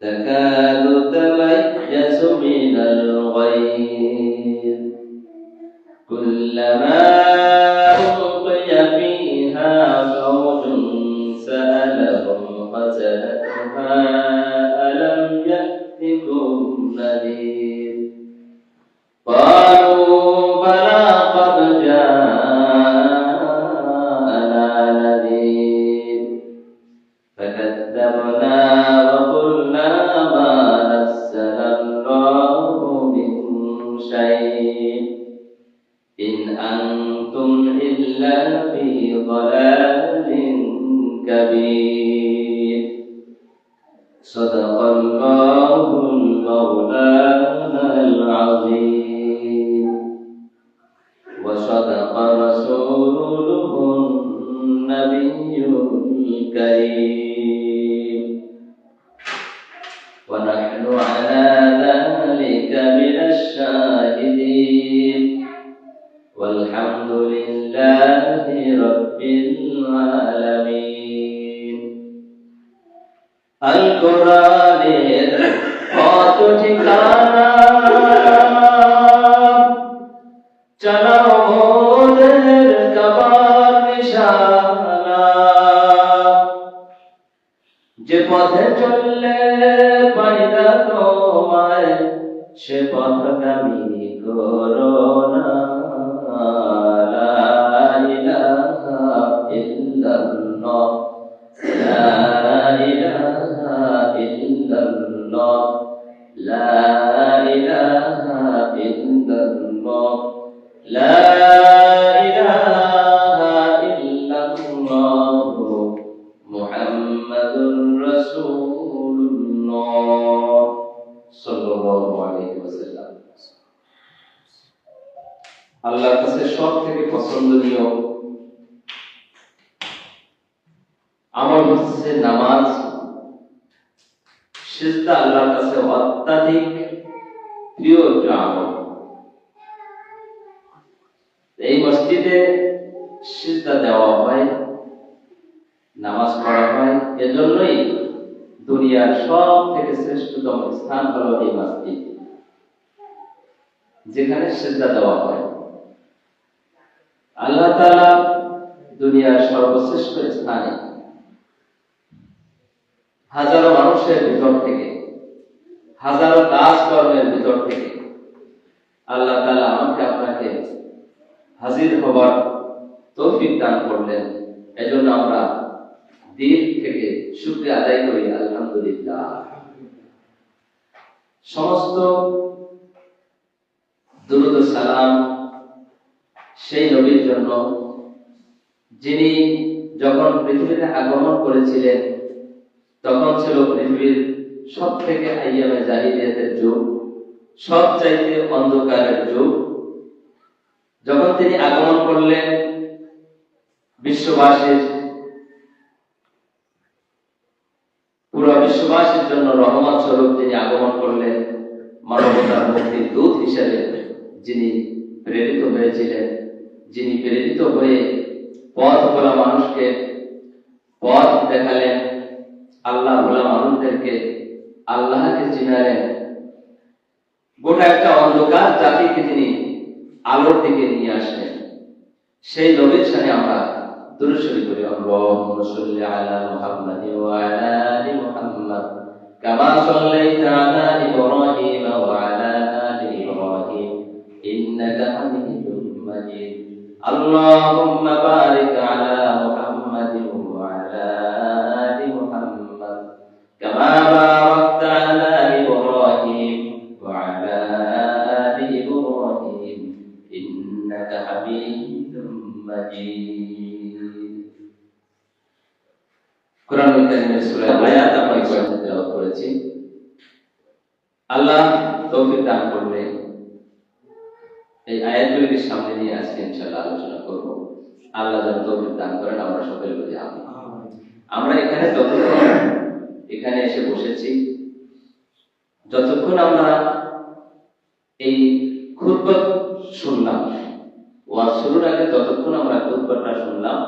تكاد تميز من الغيظ كلما যে পথে চললে পাইলা তোমায় সে পথগামী করো না। এই মসজিদে সিজদা দেওয়া হয়, নামাজ পড়া হয়। এজন্যই দুনিয়ার সব থেকে শ্রেষ্ঠতম স্থান এই মসজিদ, যেখানে সিজদা দেওয়া হয়। আল্লাহ তাআলা দুনিয়ার সর্বশ্রেষ্ঠ স্থানে হাজারো মানুষের ভিতর থেকে হাজারো কাজ কর্মের ভিতর থেকে আল্লাহ তাআলা আমাকে আপনাকে হাজির হবার তৌফিক দান করলেন। এজন্য আমরা দিল থেকে শুক্রিয়া আদায় করি, আলহামদুলিল্লাহ। সমস্ত দুরুদ সালাম সেই নবীর জন্য, যিনি যখন পৃথিবীতে আগমন করেছিলেন, তখন ছিল পৃথিবীর সব থেকে আইয়ামে জাহিলিয়াতের যুগ সব চাইতে অন্ধকারের যুগ। যখন তিনি আগমন করলেন বিশ্ববাসীর, পুরো বিশ্ববাসীর জন্য রহমত স্বরূপ তিনি আগমন করলেন মানবতার মুক্তির দূত হিসেবে যিনি প্রেরিত হয়েছিলেন, যিনি প্রেরিত হয়ে পথ ভোলা মানুষকে পথ দেখালেন, আল্লাহ ভোলা মানুষদেরকে আল্লাহকে চেহারেন গোটা একটা অন্ধকার জাতিকে তিনি আলোর দিকে নিয়ে আসলেন। সেই নবীর সাথে আমরা দুরুশরী করি আল্লাহুম্মা আলা মুহাম্মাদ ওয়া আলা আলি মুহাম্মাদ কামা সাল্লাইতা আলা ইব্রাহিম ওয়া আলা আলি ইব্রাহিম ইন্নাকা হামিদুম মাজিদ। আল্লাহুম্মা বারিক আলা সামনে নিয়ে আজকে ইনশাআল্লাহ আলোচনা করব। আল্লাহ যেন তৌফিক দান করেন, আমরা সকলে বলি আমিন। আমরা এখানে যতক্ষণ, এখানে এসে বসেছি, যতক্ষণ আমরা এই খুতবা শুনলাম, ওয়াজ শুরুর আগে যতক্ষণ আমরা খুতবাটা শুনলাম,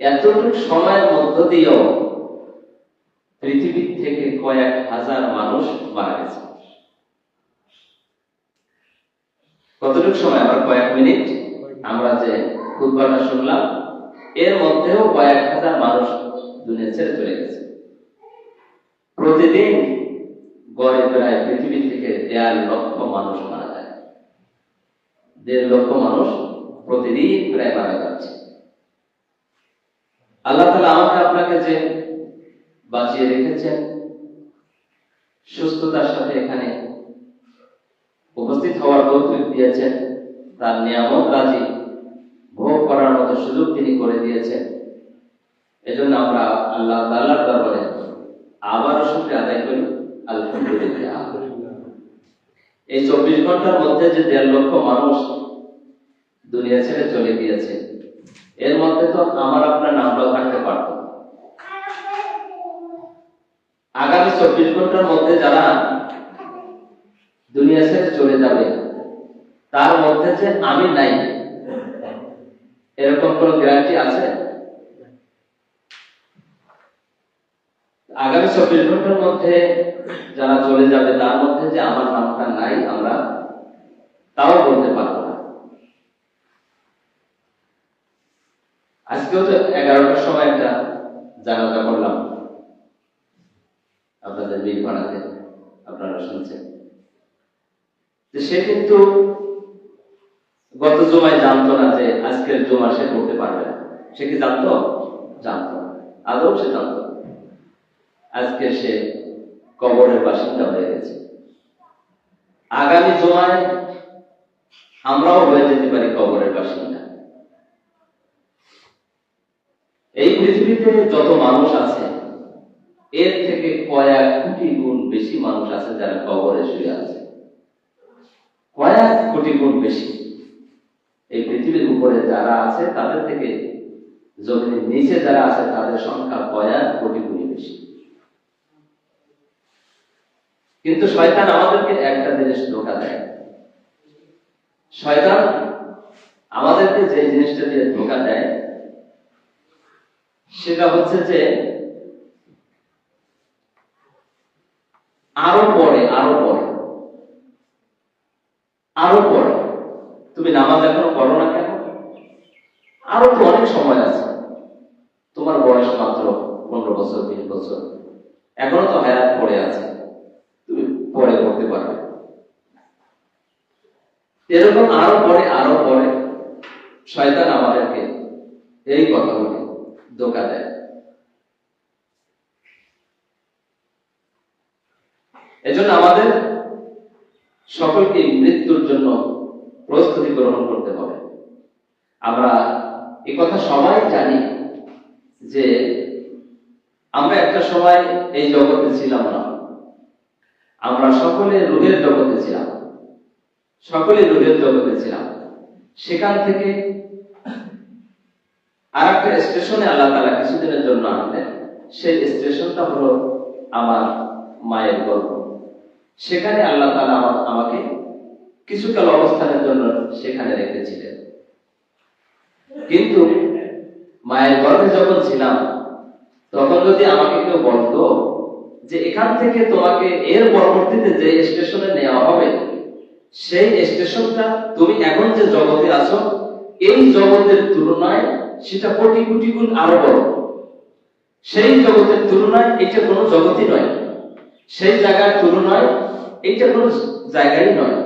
এতটুকু সময়ের মধ্য দিয়েও পৃথিবীর থেকে কয়েক হাজার মানুষ মারা গেছে। কতটুকু সময় আমরা কয়েক মিনিট আমরা যে খুতবাটা শুনলাম, এর মধ্যেও কয়েক হাজার মানুষ দুনিয়া ছেড়ে চলে গেছে। প্রতিদিন গড়ে প্রায় পৃথিবী থেকে দেড় লক্ষ মানুষ মারা যায়। দেড় লক্ষ মানুষ প্রতিদিন প্রায় মারা যাচ্ছে। আল্লাহ তালা আমাকে আপনাকে যে বাঁচিয়ে রেখেছেন, সুস্থতার সাথে এখানে উপস্থিত হওয়ার তৌফিক দিয়েছেন, তার নিয়ামত রাজি, ভোগ করার মতো সুযোগ তিনি করে দিয়েছেন। এজন্য আমরা আল্লাহ তাল্লার দরবারে আবারও শুক্রিয়া আদায় করি। আলহামদুলিল্লাহ। এই চব্বিশ ঘণ্টার মধ্যে যে দেড় লক্ষ মানুষ দুনিয়া ছেড়ে চলে গিয়েছে, এর মধ্যে তো আমার আপনার নামটাও থাকতে পারত। আগামী চব্বিশ ঘণ্টার মধ্যে যারা দুনিয়া ছেড়ে চলে যাবে। তার মধ্যে যে আমি নাই, এরকম কোন গ্যারান্টি আছে? আগামী চব্বিশ ঘণ্টার মধ্যে যারা চলে যাবে, তার মধ্যে যে আমার নামটা নাই আমরা, তাও বলতে পারব না। আজকেও তো এগারোটার সময় একটা জানাজা করলাম। আপনাদের বীর পাড়াতে আপনারা শুনছেন। সে কিন্তু গত জমায় জানতো না যে আজকের জমা সে করতে পারবে না। সে কি জানতো? জানতো আদৌ সে জানতো আজকে সে কবরের বাসিন্দা হয়ে গেছে। আগামী জমায় আমরাও হয়ে যেতে পারি কবরের বাসিন্দা। এই পৃথিবীতে যত মানুষ আছে, এর থেকে কয়েক কোটি গুণ বেশি মানুষ আছে যারা কবরে শুয়ে আছে। কয়েক কোটি গুণ বেশি। এই পৃথিবীর উপরে যারা আছে, তাদের থেকে জমিনের নিচে যারা আছে, তাদের সংখ্যা কয়েক কোটি গুণ বেশি। কিন্তু শয়তান আমাদেরকে একটা জিনিস ধোকা দেয়। শয়তান আমাদেরকে যে জিনিসটা দিয়ে ধোকা দেয়, সেটা হচ্ছে যে আরও পরে আরও পরে। আরও পরে তুমি নামাজ এখনও করো না কেন? আরও তো অনেক সময় আছে। তোমার বয়স মাত্র পনেরো বছর, বিশ বছর। এখনও তো হায়াত পড়ে আছে। তুমি পরে করতে পারবে। এরকম আরও পরে আরও পরে শয়তান আমাদেরকে এই কথাগুলি ধোকা দেয়। এজন্য আমাদের সকলকে জন্য প্রস্তুতি গ্রহণ করতে হবে। আমরা এ কথা সবাই জানি যে আমরা একটা সময় এই জগতে ছিলাম না। আমরা সকলে রুহের জগতে ছিলাম। সকলে রুহের জগতে ছিলাম। সেখান থেকে আর একটা স্টেশনে আল্লাহ তালা কিছুদিনের জন্য আনলেন। সেই স্টেশনটা হলো আমার মায়ের গর্ভ সেখানে আল্লাহ তালা আমাকে কিছুকাল অবস্থানের জন্য সেখানে রেখেছিলেন। কিন্তু মায়ের গর্ভে যখন ছিলাম, তখন যদি আমাকে কেউ বলতো যে এখান থেকে তোমাকে এর পরবর্তীতে যে স্টেশনে নেওয়া হবে, সেই স্টেশনটা তুমি এখন যে জগতে আছো, এই জগতের তুলনায় সেটা কোটি কোটি গুণ আরও বড়। সেই জগতের তুলনায় এটা কোনো জগতই নয়। সেই জায়গার তুলনায় এটা কোনো জায়গাই নয়।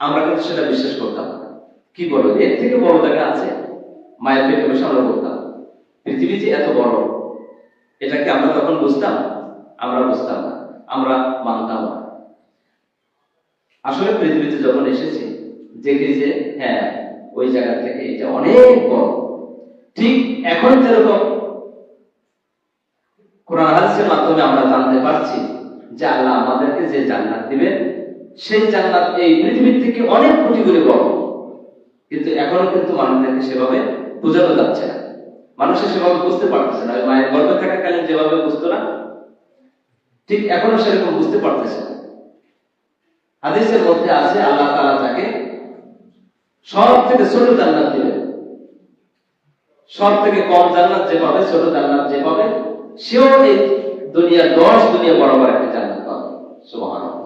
আমরা কিন্তু সেটা বিশ্বাস করতাম কি বলো এর থেকে বড় জায়গা আছে? মায়ের পেটে বসে আমরা বলতাম পৃথিবী যে এত বড় এটা কি আমরা তখন বুঝতাম? আমরা বুঝতাম না। আমরা মানতাম না। আসলে পৃথিবীতে যখন এসেছি, দেখি যে হ্যাঁ ওই জায়গা থেকে এটা অনেক বড়। ঠিক এখন যেরকম কোরআন হাদিসের মাধ্যমে আমরা জানতে পারছি যে আল্লাহ আমাদেরকে যে জান্নাত দিবেন সেই জান্নাত এই পৃথিবীর থেকে অনেক কোটি গুণে বড়। কিন্তু এখনও কিন্তু মানুষদেরকে সেভাবে বোঝানো যাচ্ছে না। মানুষের সেভাবে বুঝতে পারতেছে না। মায়ের গর্ভে থাকাকালীন যেভাবে বুঝতো না, ঠিক এখনও সেরকম বুঝতে পারতেছে না। হাদিসের মধ্যে আছে, আল্লাহ তাআলা তাকে সব থেকে ছোট জান্নাত দিবেন। সব থেকে কম জান্নাত যে পাবে, ছোট জান্নাত যে পাবে, সেও এই দুনিয়া দশ দুনিয়া বরাবর একটা জান্নাত পাবে। সুবহানাল্লাহ।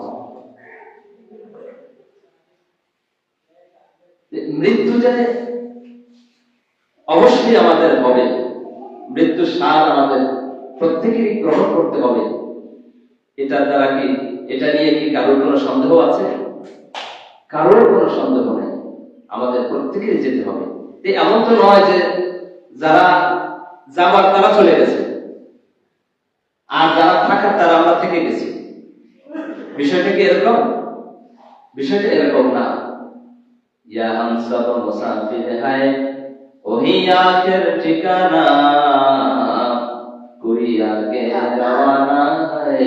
মৃত্যু যে অবশ্যই আমাদের হবে, মৃত্যু সার আমাদের প্রত্যেকেরই গ্রহণ করতে হবে। এটা দ্বারা কি, এটা নিয়ে কি কারোর কোনো সন্দেহ আছে? কারোর কোনো সন্দেহ নেই। আমাদের প্রত্যেকেরই যেতে হবে। এমন তো নয় যে যারা যাবার তারা চলে গেছে, আর যারা থাকার তারা আমরা থেকে গেছি। বিষয়টা কি এরকম? বিষয়টা এরকম না। یا ہم سب مسافر ہے وہی آخر ٹھکانا کوئی آگے روانہ ہے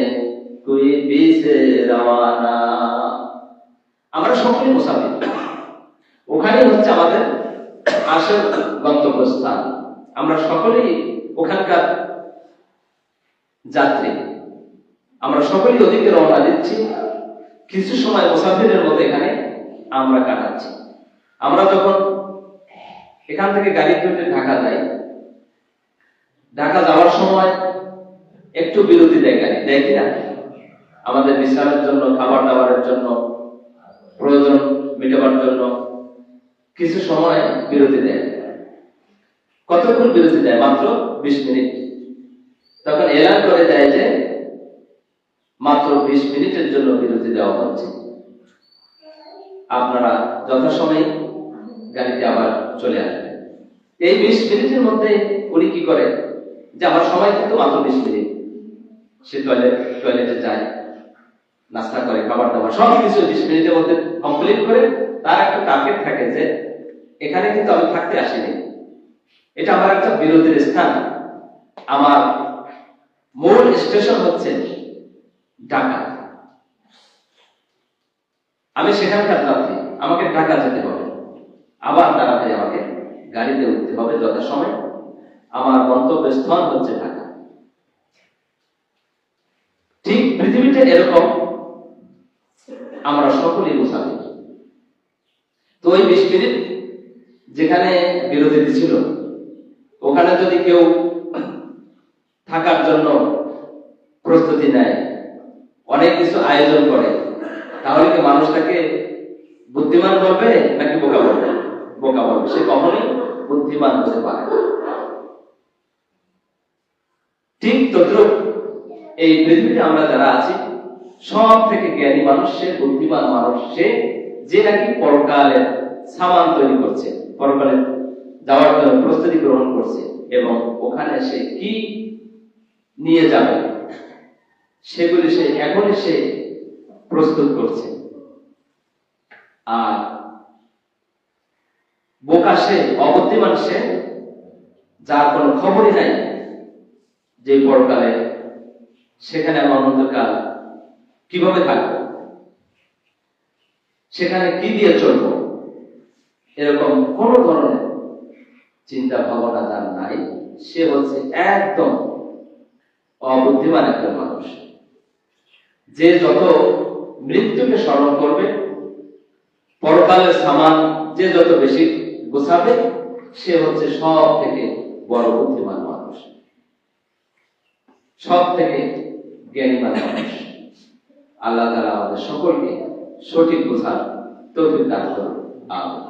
کوئی پیچھے روانہ আমরা সকলেই মুসাফির। ওখানে হচ্ছে আমাদের আসল গন্তব্যস্থান। আমরা সকলেই ওখানকার যাত্রী। আমরা সকলেই ওদিকে রওনা দিচ্ছি। কিছু সময় মুসাফিরের মতো এখানে আমরা কাটাচ্ছি। আমরা যখন এখান থেকে গাড়ি করে ঢাকা যাই, ঢাকা যাওয়ার সময় একটু বিরতি দেয় গাড়ি, দেয় কিনা? আমাদের বিশ্রামের জন্য, খাবার দাবারের জন্য, প্রয়োজন মেটাবার জন্য কিছু সময় বিরতি দেয়। কতক্ষণ বিরতি দেয়? মাত্র বিশ মিনিট। তখন এলান করে দেয় যে, মাত্র বিশ মিনিটের জন্য বিরতি দেওয়া হচ্ছে। আপনারা যথাসময়ে গাড়িতে আবার চলে আসবেন এই বিশ মিনিটের মধ্যে উনি কি করে? যে আমার সময় কিন্তু মাত্র বিশ মিনিট। সে টয়লেট টয়লেটে যায়, নাস্তা করে, খাবার দাবার সব কিছু বিশ মিনিটের মধ্যে কমপ্লিট করে তার একটা টার্গেট থাকে যে এখানে কিন্তু আমি থাকতে আসিনি। এটা আমার একটা বিরতির স্থান। আমার মূল স্টেশন হচ্ছে ঢাকা। আমি সেখানকার যাত্রী আমাকে ঢাকা যেতে হবে আবার তাড়াতাড়ি আমাকে গাড়িতে উঠতে হবে যথাসময় আমার গন্তব্যস্থল হচ্ছে ঢাকা। ঠিক পৃথিবীটা এরকম আমরা সকলেই মুসাফির। তো ওই বিশ মিনিট যেখানে বিরতি ছিল, ওখানে যদি কেউ থাকার জন্য প্রস্তুতি নেয়, অনেক কিছু আয়োজন করে, তাহলে কি মানুষটাকে বুদ্ধিমান বলবে নাকি বোকা বলবে? বোকা বলবে। সে কখনোই বুদ্ধিমান হতে পারে। ঠিক তদ্রুপ এই পৃথিবীতে আমরা যারা আছি সব থেকে জ্ঞানী মানুষ সে, বুদ্ধিমান মানুষ সে, যে নাকি পরকালের সামান তৈরি করছে পরকালে যাওয়ার জন্য প্রস্তুতি গ্রহণ করছে এবং ওখানে সে কি নিয়ে যাবে, সেগুলি সে এখনই সে প্রস্তুত করছে। আর বোকা সে, অবুদ্ধিমান সে, যার কোনো খবরই নাই যে পরকালে সেখানে আমার অনন্তকাল কীভাবে থাকব? সেখানে কি দিয়ে চলবো? এরকম কোন ধরনের চিন্তা ভাবনা যার নাই। সে হচ্ছে একদম অবুদ্ধিমান একজন মানুষ। যে যত মৃত্যুকে স্মরণ করবে, পরকালের সামান যে যত বেশি গোছাবে, সে হচ্ছে সব থেকে বড় বুদ্ধিমান মানুষ। সব থেকে জ্ঞানীমান মানুষ। আল্লাহ তালা আমাদের সকলকে সঠিক বোঝার তৌফিক দান করুন। আমিন।